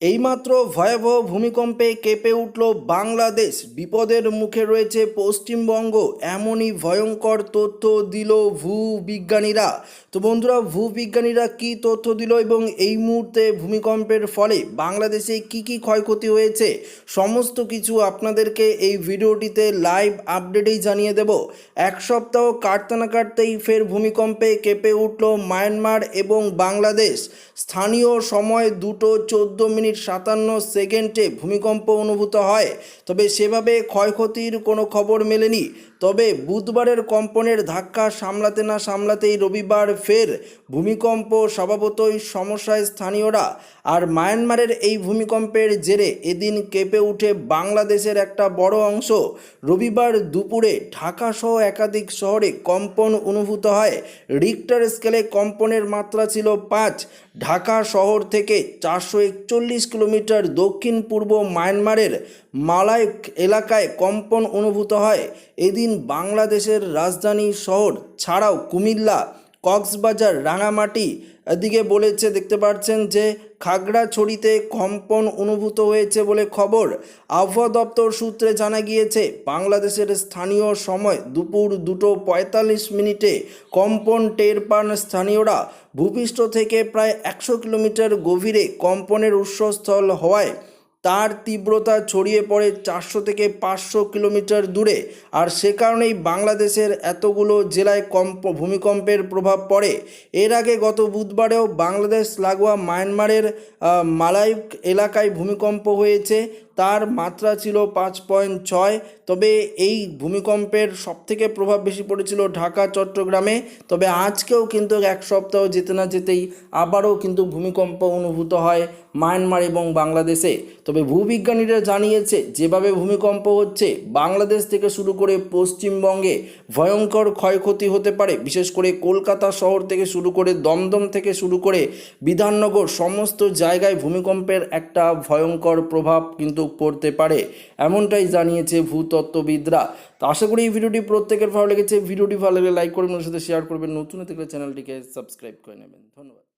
এইমাত্র ভয়াবহ ভূমিকম্পে কেঁপে উঠল বাংলাদেশ। বিপদের মুখে রয়েছে পশ্চিমবঙ্গ। এমনই ভয়ঙ্কর তথ্য দিল ভূবিজ্ঞানীরা তো বন্ধুরা ভূবিজ্ঞানীরা কি তথ্য দিল এবং এই মুহূর্তে ভূমিকম্পের ফলে বাংলাদেশে কি কি ক্ষয়ক্ষতি হয়েছে? সমস্ত কিছু আপনাদেরকে এই ভিডিওটিতে লাইভ আপডেটেই জানিয়ে দেব। এক সপ্তাহ কাটতে না কাটতেই ফের ভূমিকম্পে কেঁপে উঠল মায়ানমার এবং বাংলাদেশ। স্থানীয় সময় দুটো চোদ্দ মিনিট। সাতান্ন সেকেন্ডে ভূমিকম্প অনুভূত হয় তবে সেভাবে ক্ষয়ক্ষতির কোনো খবর মেলেনি। তবে বুধবারের কম্পনের ধাক্কা সামলাতে না সামলাতেই রবিবার ফের ভূমিকম্প স্বভাবতই সমস্যায় স্থানীয়রা। আর মায়ানমারের এই ভূমিকম্পের জেরে এদিন কেঁপে উঠে বাংলাদেশের একটা বড় অংশ। রবিবার দুপুরে ঢাকাসহ একাধিক শহরে কম্পন অনুভূত হয়। রিক্টার স্কেলে কম্পনের মাত্রা ছিল পাঁচ। ঢাকা শহর থেকে চারশো একচল্লিশ কিলোমিটার দক্ষিণ পূর্ব মায়ানমারের মালায় এলাকায় কম্পন অনুভূত হয়। এদিন বাংলাদেশের রাজধানী শহর ছাড়াও কুমিল্লা, কক্সবাজার, রাঙামাটি এদিকে বলেছে, দেখতে পাচ্ছেন যে খাগড়াছড়িতে কম্পন অনুভূত হয়েছে বলে খবর। আবহাওয়া দপ্তর সূত্রে জানা গিয়েছে, বাংলাদেশের স্থানীয় সময় দুপুর দুটো পঁয়তাল্লিশ মিনিটে কম্পন টের পান স্থানীয়রা। ভূপৃষ্ঠ থেকে প্রায় একশো কিলোমিটার গভীরে কম্পনের উৎসস্থল হওয়ায় তার তীব্রতা ছড়িয়ে পড়ে চারশো থেকে পাঁচশো কিলোমিটার দূরে। আর সে কারণেই বাংলাদেশের এতগুলো জেলায় কম্প, ভূমিকম্পের প্রভাব পড়ে। এর আগে গত বুধবারেও বাংলাদেশ লাগোয়া মায়ানমারের মালাইক এলাকায় ভূমিকম্প হয়েছে। তার মাত্রা ছিল পাঁচ পয়েন্ট ছয়। তবে এই ভূমিকম্পের সবথেকে প্রভাব বেশি পড়েছিল ঢাকা, চট্টগ্রামে। তবে আজকেও কিন্তু এক সপ্তাহ যেতে না যেতেই আবারও কিন্তু ভূমিকম্প অনুভূত হয় মায়ানমার এবং বাংলাদেশে। তবে ভূবিজ্ঞানীরা জানিয়েছে, যেভাবে ভূমিকম্প হচ্ছে, বাংলাদেশ থেকে শুরু করে পশ্চিমবঙ্গে ভয়ঙ্কর ক্ষয়ক্ষতি হতে পারে। বিশেষ করে কলকাতা শহর থেকে শুরু করে দমদম থেকে শুরু করে বিধাননগর, সমস্ত জায়গায় ভূমিকম্পের একটা ভয়ঙ্কর প্রভাব কিন্তু পড়তে পারে। এমনটাই জানিয়েছে ভূতত্ত্ববিদরা। তো আশা করি এই ভিডিওটি প্রত্যেকের ভালো লেগেছে। ভিডিওটি ভালো লাগলে লাইক করবেন সাথে শেয়ার করবেন। নতুন থেকে চ্যানেলটিকে সাবস্ক্রাইব করে নেবেন। ধন্যবাদ।